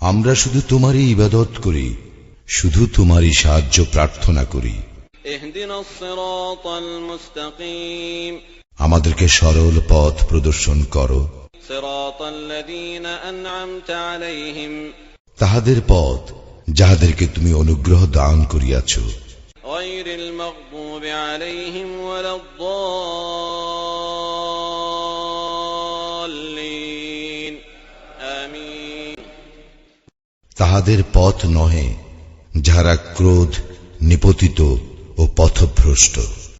আমরা শুধু তোমারই ইবাদত করি শুধু তোমারই সাহায্য প্রার্থনা করি। আমাদেরকে সরল পথ প্রদর্শন করো। তাহাদের পথ যাহাদেরকে তুমি অনুগ্রহ দান করিয়াছ। তাহাদের পথ নহে যাহারা ক্রোধ নিপতিত ও পথভ্রষ্ট।